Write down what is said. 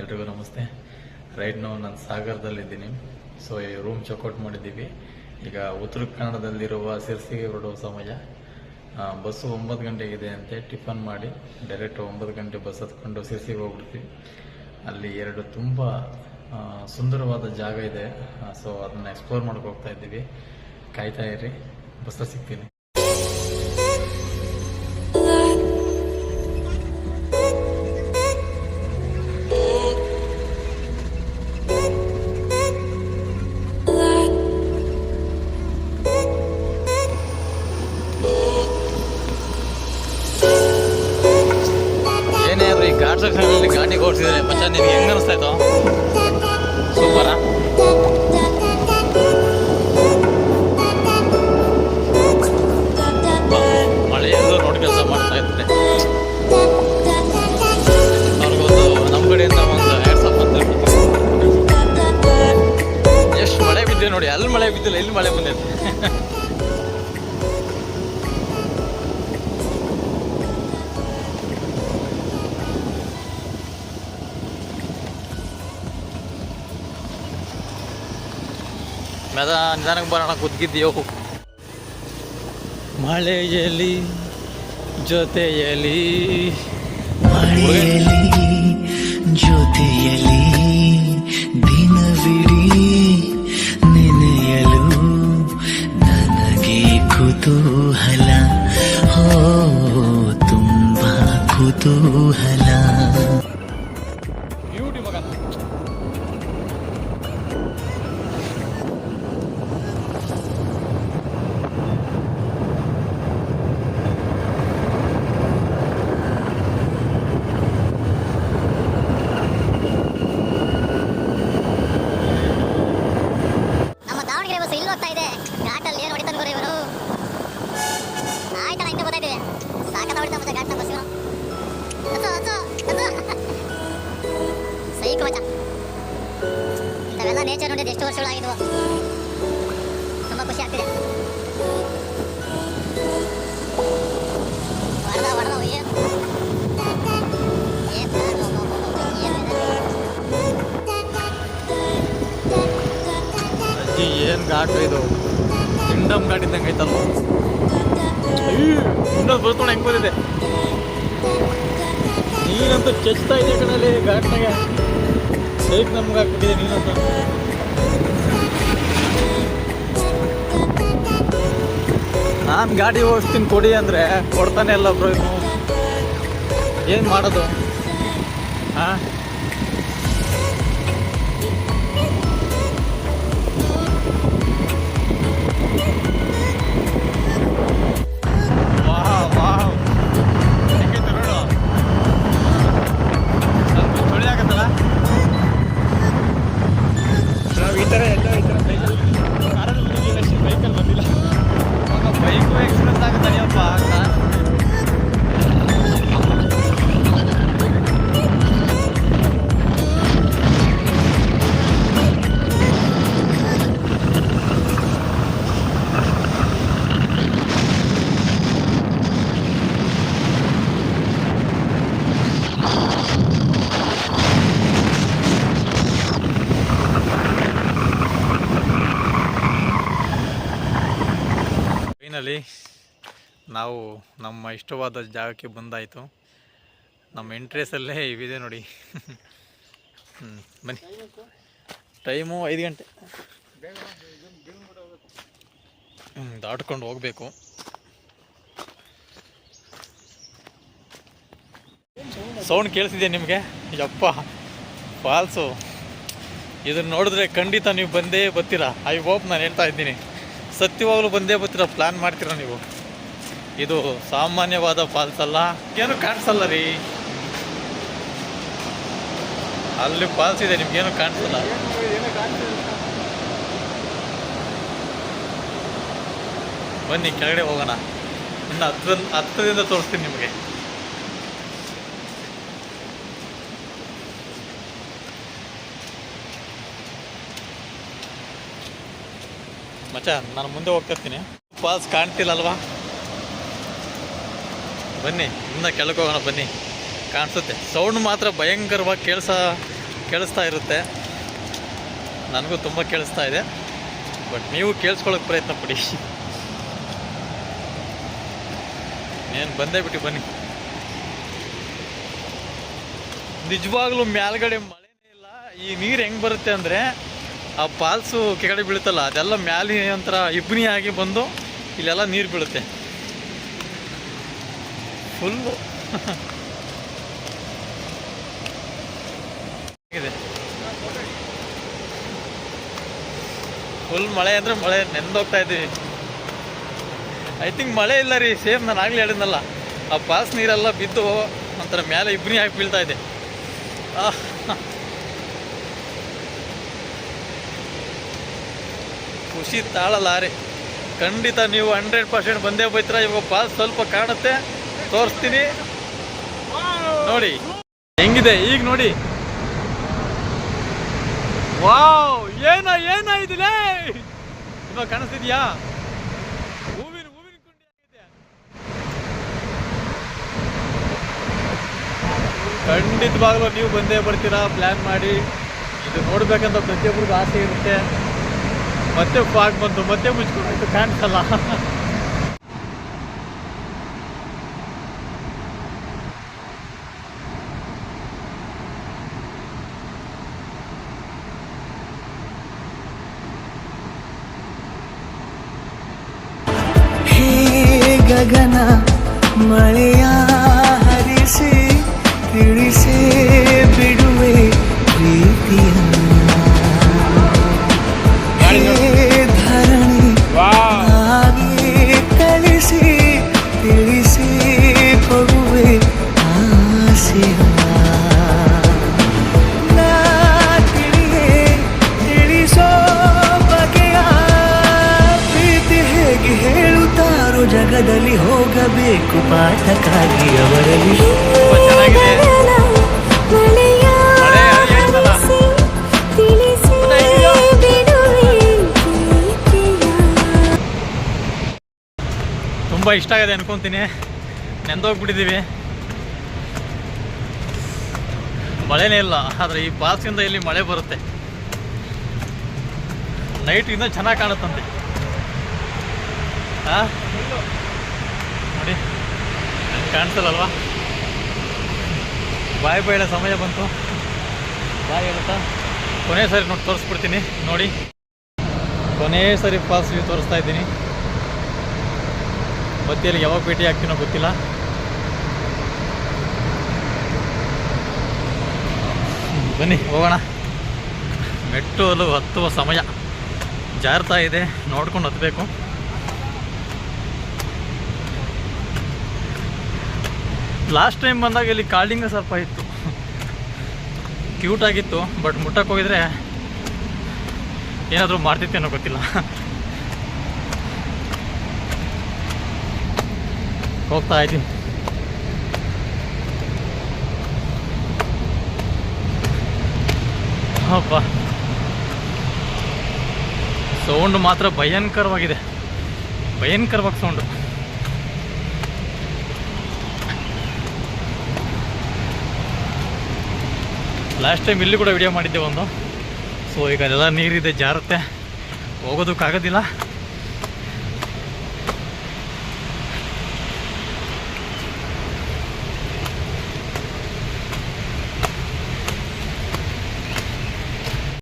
ಎಲ್ರಿಗೂ ನಮಸ್ತೆ. ರೈಟ್ ನಾವು ನಾನು ಸಾಗರದಲ್ಲಿದ್ದೀನಿ. ಸೊ ಈ ರೂಮ್ ಚೆಕ್ಔಟ್ ಮಾಡಿದ್ದೀವಿ. ಈಗ ಉತ್ತರ ಕನ್ನಡದಲ್ಲಿರುವ ಸಿರ್ಸಿಗೆ ಹೊರಡುವ ಸಮಯ. ಬಸ್ಸು ಒಂಬತ್ತು ಗಂಟೆಗಿದೆ ಅಂತೆ. ಟಿಫನ್ ಮಾಡಿ ಡೈರೆಕ್ಟ್ ಒಂಬತ್ತು ಗಂಟೆ ಬಸ್ ಹತ್ಕೊಂಡು ಸಿರ್ಸಿಗೆ ಹೋಗ್ಬಿಡ್ತೀವಿ. ಅಲ್ಲಿ ಎರಡು ತುಂಬ ಸುಂದರವಾದ ಜಾಗ ಇದೆ. ಸೊ ಅದನ್ನು ಎಕ್ಸ್ಪ್ಲೋರ್ ಮಾಡೋಕೆ ಹೋಗ್ತಾ ಇದ್ದೀವಿ. ಕಾಯ್ತಾ ಇರಿ. ಬಸ್ಸಲ್ಲಿ ಸಿಗ್ತೀನಿ. ಮೆದ ನಿಧಾನಕ್ಕೆ ಬರೋಣ ಕುದ್ಗಿದ್ಯೋ ಮಳೆಯಲ್ಲಿ ಜೊತೆಯಲ್ಲಿ ಮಳೆಯಲ್ಲಿ ಜೊತೆಯಲಿ ದಿನವಿಡೀ ನೆನೆಯಲು ನನಗೆ ಕುತೂಹಲ. ಹೋ ತುಂಬ ಕುತೂಹಲ. ನೇಚರ್ ನೋಡಿದ್ದು ಎಷ್ಟು ವರ್ಷಗಳಾಗಿದ್ವು. ತುಂಬ ಖುಷಿ ಆಗ್ತಿದೆ. ಹೊಡೆದ ಏನು ಏನು ಇದು? ಕಿಂಡಮ್ ಘಾಟ್ ಇದ್ದಂಗೆ ಐತಲ್ವ? ಇನ್ನೊಂದು ಬರ್ತಾನೆ ಹೆಂಗ್ ಬಂದಿದೆ? ನೀನಂತೂ ಚೆಚ್ತಾ ಇದೆ ಕಣಲ್ಲಿ ಘಾಟ್ನಾಗ. ಸೈಕ್ ನಮ್ಗೆ ಹಾಕ್ಬಿಟ್ಟಿದೆ ನೀನಂತೂ. ನಾನು ಗಾಡಿ ಓಡಿಸ್ತೀನಿ ಕೊಡಿ ಅಂದರೆ ಕೊಡ್ತಾನೆ ಇಲ್ಲ ಬ್ರೋ ಏನ್ ಮಾಡೋದು? ಹಾಂ? ಫೈನಲಿ ನಾವು ನಮ್ಮ ಇಷ್ಟವಾದ ಜಾಗಕ್ಕೆ ಬಂದಾಯಿತು. ನಮ್ಮ ಎಂಟ್ರೆಸಲ್ಲೇ ಇವಿದೆ ನೋಡಿ. ಹ್ಞೂ ಬನ್ನಿ. ಟೈಮು ಐದು ಗಂಟೆ. ದಾಟ್ಕೊಂಡು ಹೋಗಬೇಕು. ಸೌಂಡ್ ಕೇಳಿಸಿದೆ ನಿಮಗೆ? ಯಪ್ಪ ಫಾಲ್ಸು ಇದನ್ನು ನೋಡಿದ್ರೆ ಖಂಡಿತ ನೀವು ಬಂದೇ ಬರ್ತೀರಾ? ಐ ಹೋಪ್ ನಾನು ಹೇಳ್ತಾ ಇದ್ದೀನಿ. ಸತ್ಯವಾಗ್ಲೂ ಬಂದೇ ಬತ್ತಿರ ಪ್ಲ್ಯಾನ್ ಮಾಡ್ತೀರಾ ನೀವು? ಇದು ಸಾಮಾನ್ಯವಾದ ಫಾಲ್ಸ್ ಅಲ್ಲ. ಏನು ಕಾಣಿಸಲ್ಲ ರೀ. ಅಲ್ಲಿ ಫಾಲ್ಸ್ ಇದೆ, ನಿಮ್ಗೇನು ಕಾಣಿಸಲ್ಲ. ಬನ್ನಿ, ಕೆಳಗಡೆ ಹೋಗೋಣ. ಇನ್ನು ಹತ್ರ ಹತ್ತದಿಂದ ತೋರಿಸ್ತೀನಿ ನಿಮಗೆ. ಮಚ್ಚ ನಾನು ಮುಂದೆ ಹೋಗ್ತಿರ್ತೀನಿ. ಫಾಲ್ಸ್ ಕಾಣ್ತಿಲ್ಲ ಅಲ್ವಾ ಬನ್ನಿ, ಇನ್ನ ಕೆಳಕ್ಕೆ ಹೋಗೋಣ, ಬನ್ನಿ. ಕಾಣಿಸುತ್ತೆ. ಸೌಂಡ್ ಮಾತ್ರ ಭಯಂಕರವಾಗಿ ಕೇಳಿಸ, ಕೇಳಿಸ್ತಾ ಇರುತ್ತೆ. ನನಗೂ ತುಂಬ ಕೇಳಿಸ್ತಾ ಇದೆ. ಬಟ್ ನೀವು ಕೇಳಿಸ್ಕೊಳ್ಳೋಕೆ ಪ್ರಯತ್ನ ಪಡಿ. ಏನು, ಬಂದೇ ಬಿಟ್ಟು ಬನ್ನಿ. ನಿಜವಾಗ್ಲೂ ಮ್ಯಾಲ್ಗಡೆ ಮಳೆನೇ ಇಲ್ಲ. ಈ ನೀರು ಹೆಂಗೆ ಬರುತ್ತೆ ಅಂದರೆ ಆ ಪಾಲ್ಸು ಕೆಳಗಡೆ ಬೀಳುತ್ತಲ್ಲ, ಅದೆಲ್ಲ ಮ್ಯಾಲಿ ಒಂಥರ ಆಗಿ ಬಂದು ಇಲ್ಲೆಲ್ಲ ನೀರು ಬೀಳುತ್ತೆ. ಫುಲ್ಲು ಇದೆ ಫುಲ್ ಮಳೆ ಅಂದರೆ ಮಳೆ, ನೆಂದೋಗ್ತಾ ಇದ್ದೀವಿ. ಐ ಥಿಂಕ್ ಮಳೆ ಇಲ್ಲ ರೀ, ಸೇಮ್ ನಾನು ಆಗಲೇ ಹೇಳಿದ್ನಲ್ಲ. ಆ ಪಾಸ್ ನೀರೆಲ್ಲ ಬಿದ್ದು ಒಂಥರ ಮೇಲೆ ಇಬ್ಬನಿ ಹಾಕಿ ಬೀಳ್ತಾ ಇದೆ. ಖುಷಿ ತಾಳಲಾರೆ ಖಂಡಿತ ನೀವು ಹಂಡ್ರೆಡ್ ಪರ್ಸೆಂಟ್ ಬಂದೇ ಬೈತ್ರ ಇವಾಗ ಪಾಸ್ ಸ್ವಲ್ಪ ಕಾಣುತ್ತೆ. ತೋರಿಸ್ತೀನಿ. ನೋಡಿ, ಹೆಂಗಿದೆ? ಈಗ ನೋಡಿ. ವಾವ್, ಏನ ಏನ ಇದಿಲ್ಲ ಇವಾಗ ಕಾಣಿಸ್ತಿದ್ಯಾ? ಹೂವಿನ ಹೂವಿನ ಕುಂಡಿ ಖಂಡಿತವಾಗ್ಲೂ ನೀವು ಬಂದೇ ಬರ್ತೀರಾ ಪ್ಲ್ಯಾನ್ ಮಾಡಿ. ಇದು ನೋಡ್ಬೇಕಂತ ಪ್ರತಿಯೊಬ್ಬರಿಗೂ ಆಸೆ ಇರುತ್ತೆ. ಮತ್ತೆ ಫಾಗ್ ಬಂತು ಮತ್ತೆ ಮುಚ್ಕೊಂಡು ಕಾಣಿಸಲ್ಲ ಹೇ ಗಗನ ಮಳೆಯ ಹೋಗಬೇಕು ಪಾಠಕ್ಕಾಗಿ ಅವರಲ್ಲಿ. ತುಂಬಾ ಇಷ್ಟ ಆಗಿದೆ ಅನ್ಕೊಂತೀನಿ. ನೆಂದೋಗ್ಬಿಟ್ಟಿದ್ದೀವಿ ಮಳೆನೇ ಇಲ್ಲ, ಆದರೆ ಈ ಪಾಸಿಂದ ಇಲ್ಲಿ ಮಳೆ ಬರುತ್ತೆ. ನೈಟ್ ಇನ್ನೂ ಚೆನ್ನಾಗಿ ಕಾಣುತ್ತಂತೆ. ಆ? ನೋಡಿ. ಕಾಣಿಸಲ್ಲಲ್ವಾ? ಬಾಯಿ ಬಾಯಿಡ ಸಮಯ ಬಂತು. ಬಾಯಿ ಹೇಳುತ್ತಾ? ಕೊನೆಯ ಸರಿ ನೋಡಿ ತೋರಿಸ್ಬಿಡ್ತೀನಿ. ನೋಡಿ. ಕೊನೆಯ ಸರಿ ಪಾಸ್ ವ್ಯೂ ತೋರಿಸ್ತಾ ಇದ್ದೀನಿ. ಮಧ್ಯೆಯಲ್ಲಿ ಯಾವಾಗ ಭೇಟಿ ಆಗ್ತೀನೋ ಗೊತ್ತಿಲ್ಲ. ಬನ್ನಿ, ಹೋಗೋಣ. ಮೆಟ್ಟು ಅಲ್ಲೂ ಹತ್ತುವ ಸಮಯ. ಜಾರ್ತಾ ಇದೆ. ನೋಡ್ಕೊಂಡು ಹತ್ತಬೇಕು ಲಾಸ್ಟ್ ಟೈಮ್ ಬಂದಾಗ ಇಲ್ಲಿ ಕಾಳಿಂಗ ಸ್ವಲ್ಪ ಇತ್ತು. ಕ್ಯೂಟ್ ಆಗಿತ್ತು ಬಟ್ ಮುಟ್ಟಕ್ಕೆ ಹೋಗಿದ್ರೆ ಏನಾದರೂ ಮಾಡ್ತಿತ್ತೇನೋ ಗೊತ್ತಿಲ್ಲ. ಹೋಗ್ತಾ ಇದ್ದೀನಿ. ಹಬ್ಬ ಸೌಂಡ್ ಮಾತ್ರ ಭಯಂಕರವಾಗಿದೆ. ಭಯಂಕರವಾಗಿ ಸೌಂಡು ಲಾಸ್ಟ್ ಟೈಮ್ ಇಲ್ಲಿ ಕೂಡ ವಿಡಿಯೋ ಮಾಡಿದ್ದೆ ಒಂದು. ಸೊ ಈಗ ಅದೆಲ್ಲ ನೀರಿದೆ ಜಾರುತ್ತೆ. ಹೋಗೋದಕ್ಕಾಗೋದಿಲ್ಲ.